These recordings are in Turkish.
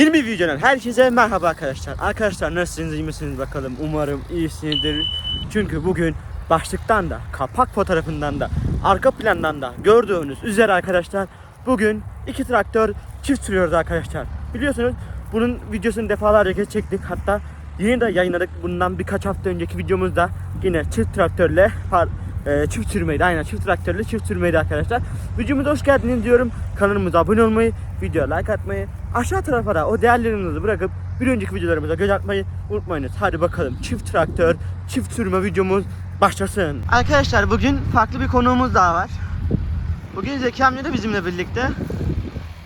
Yeni bir videodan herkese merhaba arkadaşlar. Arkadaşlar nasılsınız iyi misiniz bakalım. Umarım iyisinizdir. Çünkü bugün başlıktan da, kapak fotoğrafından da, arka plandan da gördüğünüz üzere arkadaşlar bugün iki traktör çift sürüyoruz arkadaşlar. Biliyorsunuz bunun videosunu defalarca çektik. Hatta yeni de yayınladık. Bundan birkaç hafta önceki videomuzda yine çift traktörle e, çift sürmeydi. Aynen çift traktörle çift sürmeydi arkadaşlar. Videomuza hoş geldiniz diyorum. Kanalımıza abone olmayı, videoya like atmayı, aşağı tarafa da o değerlerinizi bırakıp bir önceki videolarımıza göz atmayı unutmayınız. Hadi bakalım çift traktör, çift sürme videomuz başlasın. Arkadaşlar bugün farklı bir konuğumuz daha var. Bugün Zeki amca da bizimle birlikte.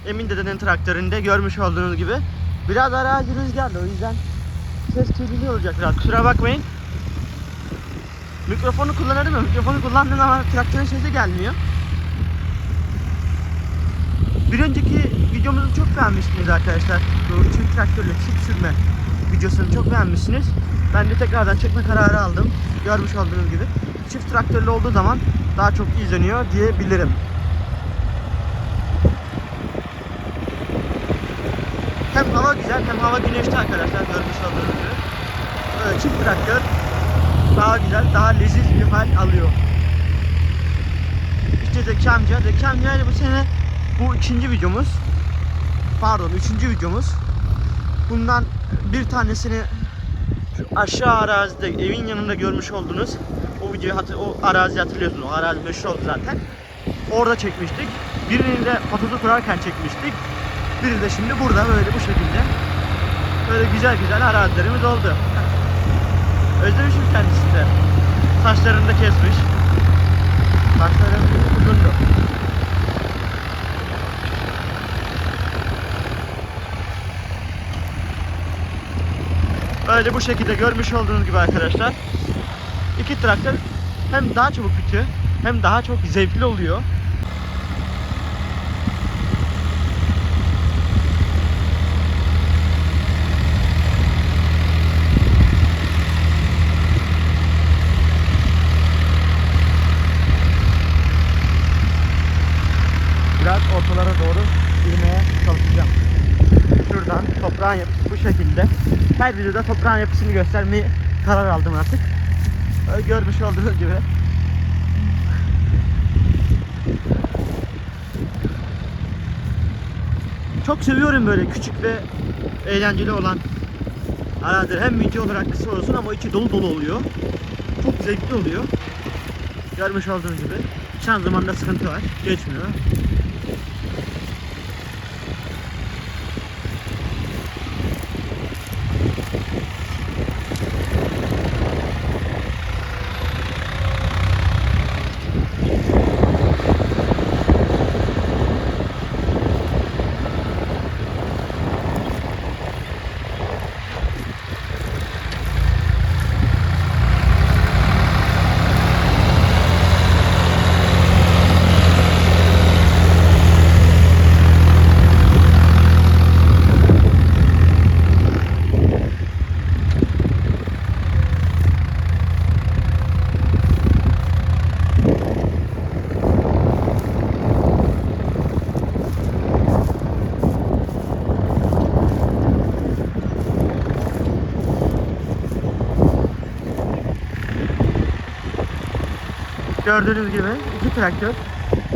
Emin dedenin traktöründe görmüş olduğunuz gibi. Biraz arazi rüzgarlı o yüzden ses kirliliği olacak biraz. Kusura bakmayın. Mikrofonu kullanırım ya. Mikrofonu kullandığım ama traktörün sesi gelmiyor. Bir önceki videomuzu çok beğenmişsiniz arkadaşlar. Çift traktörle çift sürme videosunu çok beğenmişsiniz. Ben de tekrardan çekme kararı aldım. Görmüş olduğunuz gibi. Çift traktörlü olduğu zaman daha çok izleniyor diyebilirim. Hem hava güzel hem hava güneşli arkadaşlar görmüş olduğunuz gibi. Böyle çift traktör daha güzel, daha leziz bir hal alıyor. İşte Zeki amca. Zeki amca bu sene bu ikinci videomuz. Pardon üçüncü videomuz. Bundan bir tanesini şu aşağı arazide evin yanında görmüş oldunuz. O videoyu hatır, o arazi hatırlıyorsunuz. O arazi meşhur oldu zaten. Orada çekmiştik. Birini de patozu kurarken çekmiştik. Biri de şimdi burada böyle bu şekilde. Böyle güzel güzel arazilerimiz oldu. Özlemişim kendisini de. Saçlarını da kesmiş. Saçları uzundu. Böyle bu şekilde görmüş olduğunuz gibi arkadaşlar. iki traktör hem daha çabuk bitiyor hem daha çok zevkli oluyor. Toprağın yapısı bu şekilde. Her videoda toprağın yapısını göstermeyi karar aldım artık. Görmüş olduğunuz gibi. Çok seviyorum böyle küçük ve eğlenceli olan araziler. Hem video olarak kısa olsun ama içi dolu dolu oluyor. Çok zevkli oluyor. Görmüş olduğunuz gibi. Şanzımanda sıkıntı var. Geçmiyor. Gördüğünüz gibi iki traktör.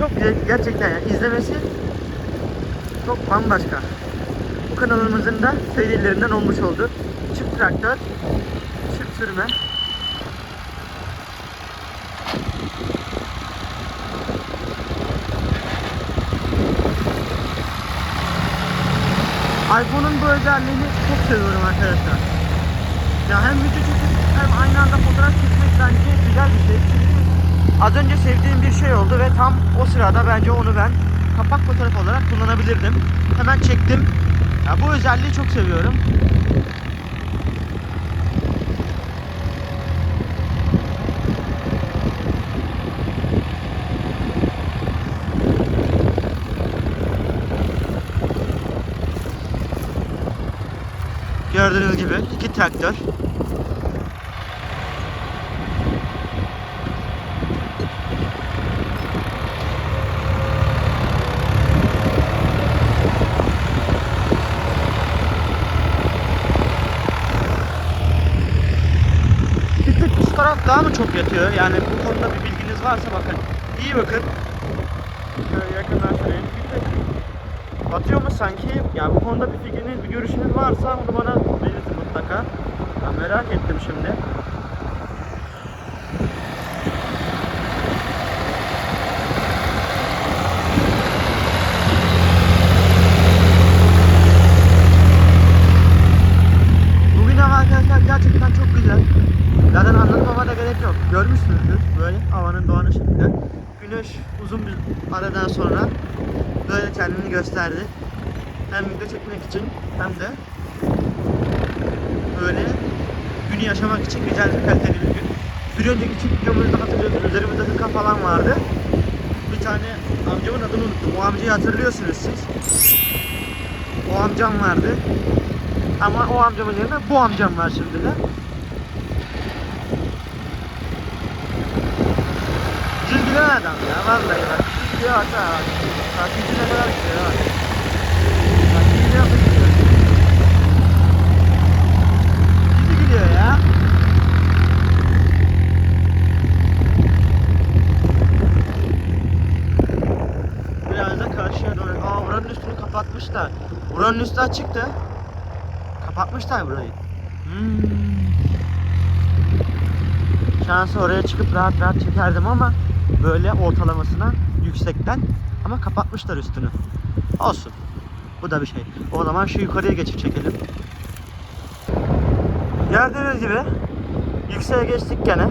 Çok güzel gerçekten yani izlemesi çok bambaşka. Bu kanalımızın da serilerinden olmuş oldu. Çift traktör, çift sürme. iPhone'un bu özelliğini çok seviyorum arkadaşlar. Ya hem video çekip hem aynı anda fotoğraf çekmek bence güzel bir şey. Az önce sevdiğim bir şey oldu ve tam o sırada bence onu ben kapak fotoğraf olarak kullanabilirdim. Hemen çektim. Ya bu özelliği çok seviyorum. Gördüğünüz gibi iki traktör. Daha mı çok yatıyor? Yani bu konuda bir bilginiz varsa bakın. İyi bakın. Şöyle yakından söyleyeyim. Batıyor mu sanki? Yani bu konuda bir fikriniz, bir görüşünüz varsa bunu bana belirtin mutlaka. Ben merak ettim şimdi. Bugün hava arkadaşlar gerçekten çok güzel. Zaten anlatmama da gerek yok. Görmüşsünüzdür böyle havanın doğanın şekli. Güneş uzun bir aradan sonra böyle kendini gösterdi. Hem video çekmek için hem de böyle günü yaşamak için güzel bir kaliteli bir gün. Bir önceki iki videomuzda hatırlıyorsunuz üzerimizde hırka falan vardı. Bir tane amcamın adını unuttum. O amcayı hatırlıyorsunuz siz. O amcam vardı. Ama o amcamın yerine bu amcam var şimdi de. Çizgilen adam ya vallahi bak. Çizgiye bak ha bak. Bak çizgi ne kadar gidiyor. Gidiyor ya. Biraz da karşıya doğru. Aa buranın üstünü kapatmışlar. Buranın üstü açıktı. Kapatmışlar burayı. Hmm. Şansı oraya çıkıp rahat rahat çekerdim ama böyle ortalamasına yüksekten ama kapatmışlar üstünü. Olsun. Bu da bir şey. O zaman şu yukarıya geçip çekelim. Gördüğünüz gibi yükseğe geçtik gene.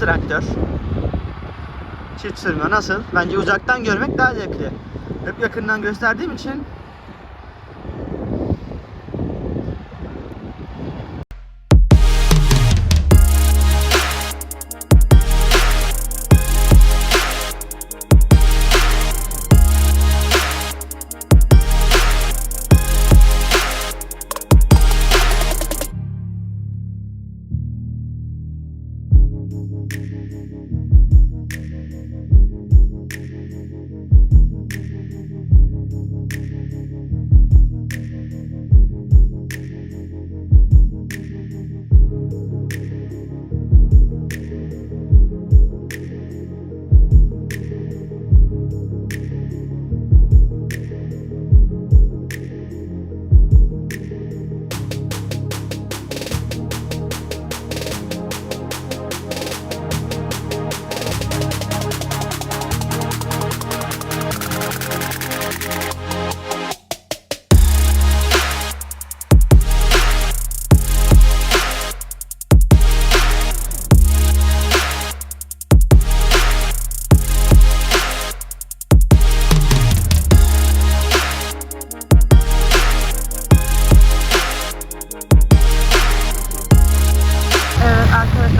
Traktör. Çift sürme nasıl? Bence uzaktan görmek daha zevkli. Hep yakından gösterdiğim için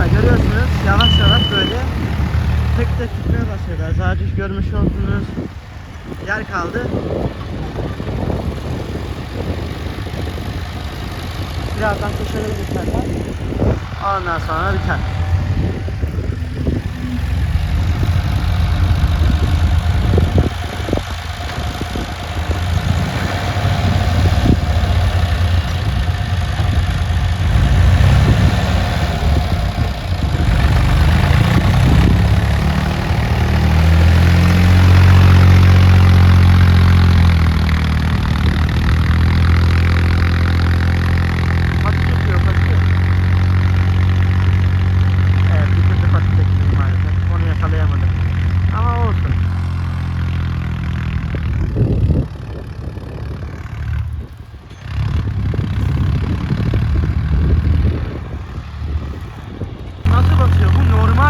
arkadaşlar görüyorsunuz yavaş yavaş böyle tek tek gitmeye başladılar. Sadece görmüş olduğunuz yer kaldı. Birazdan köşeleri biterler. Ondan sonra biter.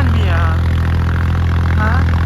normal mi ya? Ha?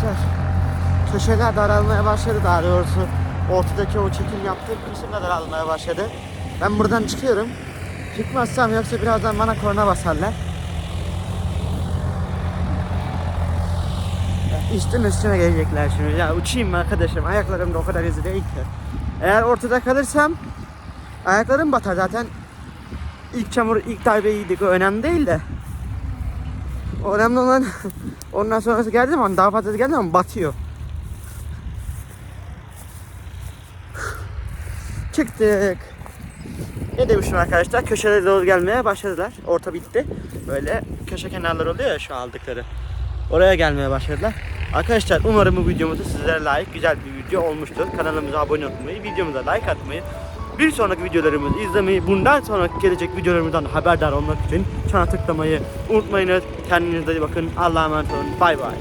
Arkadaşlar köşeler daralmaya başladı daha doğrusu ortadaki o çekim yaptığım kısım da daralmaya başladı. Ben buradan çıkıyorum. Çıkmazsam yoksa birazdan bana korna basarlar. Üstüme üstüme gelecekler şimdi. Ya uçayım mı arkadaşım? Ayaklarım da o kadar değil ki. Eğer ortada kalırsam ayaklarım batar zaten. İlk çamur, ilk darbe yedik o önemli değil de. Önemli olan ondan sonrası geldi zaman daha fazla geldi ama batıyor. Çıktık. Ne demişim arkadaşlar? Köşelere doğru gelmeye başladılar. Orta bitti. Böyle köşe kenarları oluyor ya şu aldıkları. Oraya gelmeye başladılar. Arkadaşlar umarım bu videomuz sizlere layık güzel bir video olmuştur. Kanalımıza abone olmayı, videomuza like atmayı, bir sonraki videolarımızı izlemeyi, bundan sonraki gelecek videolarımızdan haberdar olmak için çana tıklamayı unutmayınız. Kendinize iyi bakın. Allah'a emanet olun. Bay bay.